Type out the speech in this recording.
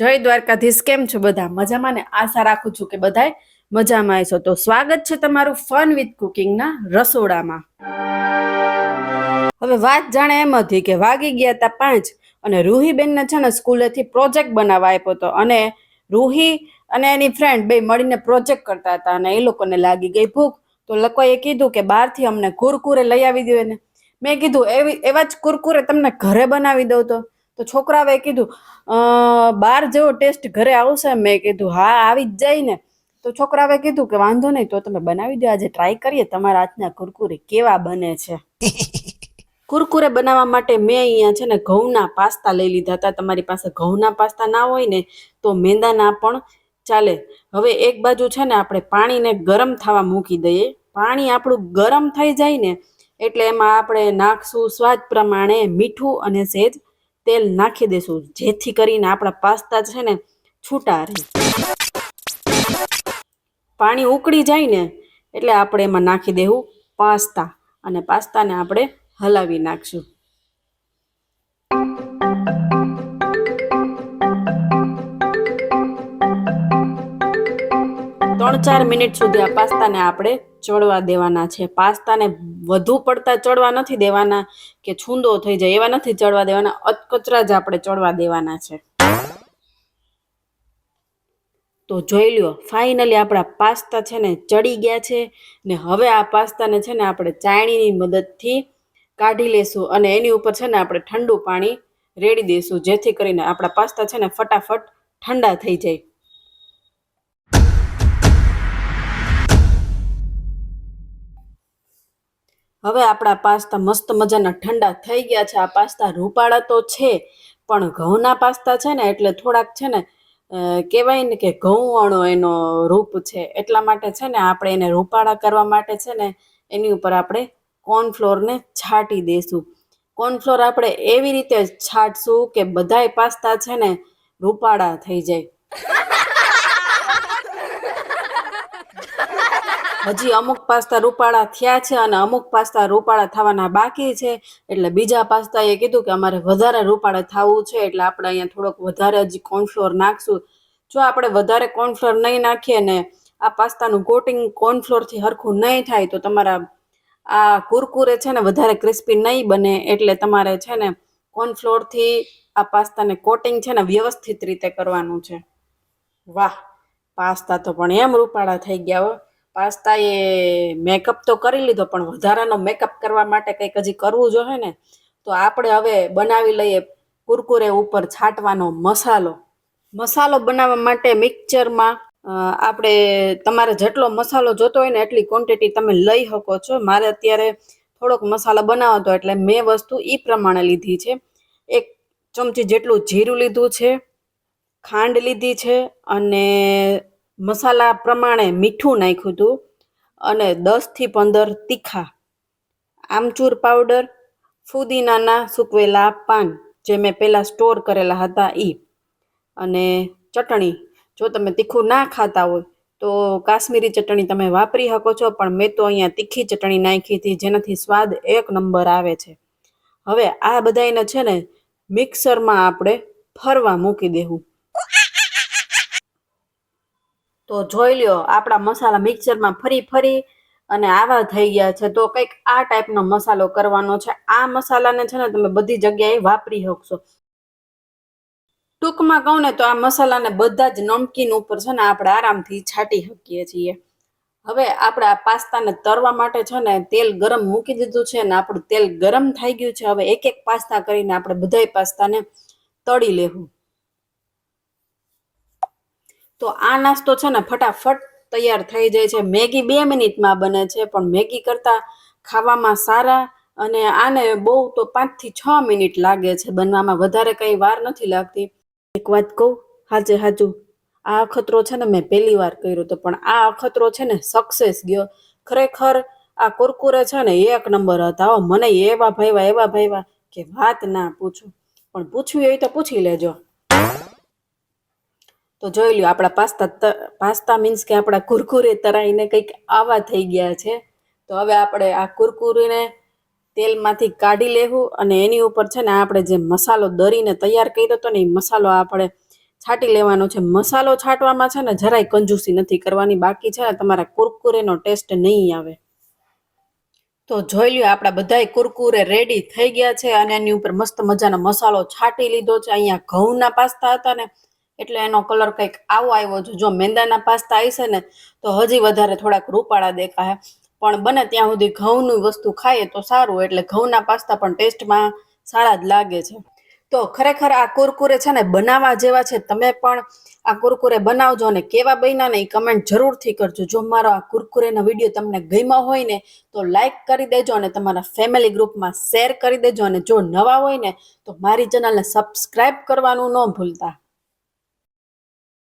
જય દ્વારકાધીશ, કેમ છો બધા? મજામાં ને આશા રાખું છું કે બધાય મજામાં છો તો સ્વાગત છે તમારું ફન વિથ કુકિંગના રસોડામાં. હવે વાત જાણે એમ હતી કે વાગી ગયા હતા પાંચ અને રૂહીબેનને છે ને સ્કૂલેથી પ્રોજેક્ટ બનાવવા આપ્યો હતો અને રૂહી અને એની ફ્રેન્ડ બે મળીને પ્રોજેક્ટ કરતા હતા અને એ લોકોને લાગી ગઈ ભૂખ. તો લોકોએ કીધું કે બહારથી અમને કુરકુરે લઈ આવી દો એને. મેં કીધું, એવી, એવા જ કુરકુરે તમને ઘરે બનાવી દઉં તો. તો છોકરાઓએ કીધું બાર જેવો ટેસ્ટ ઘરે આવશે. મેં કીધું હા આવી જ જાય ને. તો છોકરાઓએ કીધું કે વાંધો નહીં તો તમે બનાવી દો. આજે ટ્રાય કરીએ. તમારા હાથના કુરકુરે કેવા બને છે. કુરકુરે બનાવવા માટે મેં અહીંયા છે ને ઘઉંના પાસ્તા લઈ લીધા હતા. તમારી પાસે ઘઉંના પાસ્તા ના હોય ને તો મેંદાના પણ ચાલે. હવે એક બાજુ છે ને આપણે પાણીને ગરમ થવા મૂકી દઈએ. પાણી આપણું ગરમ થઈ જાય ને એટલે એમાં આપણે નાખશું સ્વાદ પ્રમાણે મીઠું અને સેજ. તેલ નાખી દેશું, જેથી કરીને આપણા પાસ્તા છે ને છૂટા રહે. પાણી ઉકળી જાય ને એટલે આપણે એમાં નાખી દેવું પાસ્તા અને પાસ્તાને આપણે હલાવી નાખશું. ત્રણ ચાર મિનિટ સુધી આ પાસ્તાને આપણે ચડવા દેવાના છે. પાસ્તાને વધુ પડતા ચડવા નથી દેવાના કે છૂંદો થઈ જાય એવા નથી ચડવા દેવાના, અતકચરા જ આપણે ચડવા દેવાના છે. તો જોઈ લ્યો, ફાઇનલી આપણા પાસ્તા છે ને ચડી ગયા છે ને હવે આ પાસ્તાને છે ને આપણે ચાયણીની મદદથી કાઢી લેશું અને એની ઉપર છે ને આપણે ઠંડુ પાણી રેડી દઈશું જેથી કરીને આપણા પાસ્તા છે ને ફટાફટ ઠંડા થઈ જાય. હવે આપણા પાસ્તા મસ્ત મજાના ઠંડા થઈ ગયા છે. આ પાસ્તા રૂપાળા તો છે, પણ ઘઉંના પાસ્તા છે ને, એટલે થોડાક છે ને કહેવાય ને કે ઘઉંવાળો એનો રૂપ છે. એટલા માટે છે ને, આપણે એને રૂપાળા કરવા માટે છે ને, એની ઉપર આપણે કોર્નફ્લોરને છાંટી દઈશું કોર્નફ્લોર આપણે એવી રીતે છાંટશું કે બધાય પાસ્તા છે ને, રૂપાળા થઈ જાય. હજી અમુક પાસ્તા રૂપાળા થયા છે અને અમુક પાસ્તા રૂપાળા થવાના બાકી છે. એટલે બીજા પાસ્તાએ કીધું કે અમારે વધારે રૂપાળા થવું છે, એટલે આપણે અહીંયા થોડોક વધારે હજી કોર્નફ્લોર નાખશું. જો આપણે વધારે કોર્નફ્લોર નહીં નાખીએ ને આ પાસ્તાનું કોટિંગ કોર્નફ્લોરથી હરખું નહીં થાય, તો તમારા આ કુરકુરે છે ને વધારે ક્રિસ્પી નહીં બને, એટલે તમારે છે ને કોર્નફ્લોરથી આ પાસ્તાને કોટિંગ છે ને વ્યવસ્થિત રીતે કરવાનું છે. વાહ, પાસ્તા તો પણ એમ રૂપાળા થઈ ગયા હો. પાસ્તા એ મેકઅપ તો કરી લીધો, પણ વધારાનો મેકઅપ કરવા માટે કંઈક હજી કરવું જોઈએ ને, તો આપણે હવે બનાવી લઈએ કુરકુરે ઉપર છાંટવાનો મસાલો. મસાલો બનાવવા માટે મિક્સચરમાં આપણે તમારે જેટલો મસાલો જોતો હોય ને એટલી ક્વોન્ટિટી તમે લઈ શકો છો. મારે અત્યારે થોડોક મસાલો બનાવો તો એટલે મેં વસ્તુ એ પ્રમાણે લીધી છે. એક ચમચી જેટલું જીરું લીધું છે, ખાંડ લીધી છે અને મસાલા પ્રમાણે મીઠું નાખ્યું હતું અને દસથી પંદર તીખા આમચૂર પાવડર, ફુદીનાના સૂકવેલા પાન જે મેં પહેલાં સ્ટોર કરેલા હતા એ અને ચટણી. જો તમે તીખું ના ખાતા હોય તો કાશ્મીરી ચટણી તમે વાપરી શકો છો, પણ મેં તો અહીંયા તીખી ચટણી નાખી હતી જેનાથી સ્વાદ એક નંબર આવે છે. હવે આ બધાને છે ને મિક્સરમાં આપણે ફરવા મૂકી દેવું. તો જોઈ લ્યો, આપણા મસાલા મિક્સરમાં ફરી ફરી અને આવા થઈ ગયા છે. તો કંઈક આ ટાઈપનો મસાલો કરવાનો છે. આ મસાલાને છે ને તમે બધી જગ્યાએ વાપરી શકશો. ટૂંકમાં કહું ને તો આ મસાલાને બધા જ નમકીન ઉપર છે ને આપણે આરામથી છાંટી શકીએ છીએ. હવે આપણે આ પાસ્તાને તરવા માટે છે ને તેલ ગરમ મૂકી દીધું છે ને આપણું તેલ ગરમ થઈ ગયું છે. હવે એક એક પાસ્તા કરીને આપણે બધાય પાસ્તાને તળી લેવું. તો આ નાસ્તો છે ને ફટાફટ તૈયાર થઈ જાય છે. મેગી બે મિનિટમાં બને છે, પણ મેગી કરતાં ખાવામાં સારા અને આને બહુ તો પાંચથી છ મિનિટ લાગે છે. બનવામાં વધારે કંઈ વાર નથી લાગતી. એક વાત કહું હાચે હાચું આ અખતરો છે ને મેં પહેલી વાર કર્યો તો, પણ આ અખતરો છે ને સક્સેસ ગયો. ખરેખર આ કુરકુરે છે ને એક નંબર હતા. મને એવા ભાઈવા એવા ભાઈવા કે વાત ના પૂછું. પણ પૂછવી હોય તો પૂછી લેજો. તો જોઈ લ્યો, આપણા પાસ્તા પાસ્તા મીન્સ કે આપણા કુરકુરે તરાઈને કંઈક આવા થઈ ગયા છે. તો હવે આપણે આ કુરકુરીને તેલમાંથી કાઢી લેવું અને એની ઉપર છે ને આપણે જે મસાલો દરીને તૈયાર કર્યો હતો ને એ મસાલો આપણે છાંટી લેવાનો છે. મસાલો છાંટવામાં છે ને જરાય કંજૂસી નથી કરવાની, બાકી છે ને તમારા કુરકુરેનો ટેસ્ટ નહીં આવે. તો જોઈ લ્યો, આપણા બધાય કુરકુરે રેડી થઈ ગયા છે અને એની ઉપર મસ્ત મજાનો મસાલો છાંટી લીધો છે. અહીંયા ઘઉંના પાસ્તા હતા ને એટલે એનો કલર કંઈક આવો આવ્યો છે. જો મેંદાના પાસ્તા આવશે ને, તો હજી વધારે થોડાક રૂપાળા દેખાય. પણ બને ત્યાં સુધી ઘઉંની વસ્તુ ખાઈએ તો સારું, એટલે ઘઉંના પાસ્તા પણ ટેસ્ટમાં સારા જ લાગે છે. તો ખરેખર આ કુરકુરે છે ને બનાવવા જેવા છે, તમે પણ આ કુરકુરે બનાવજો અને કેવા બન્યા ને એ કમેન્ટ જરૂરથી કરજો. જો મારો આ કુરકુરેનો વીડિયો તમને ગમ્યો હોય ને, તો લાઈક કરી દેજો અને તમારા ફેમિલી ગ્રુપમાં શેર કરી દેજો. અને જો નવા હોય ને, તો મારી ચેનલને સબસ્ક્રાઈબ કરવાનું ન ભૂલતા.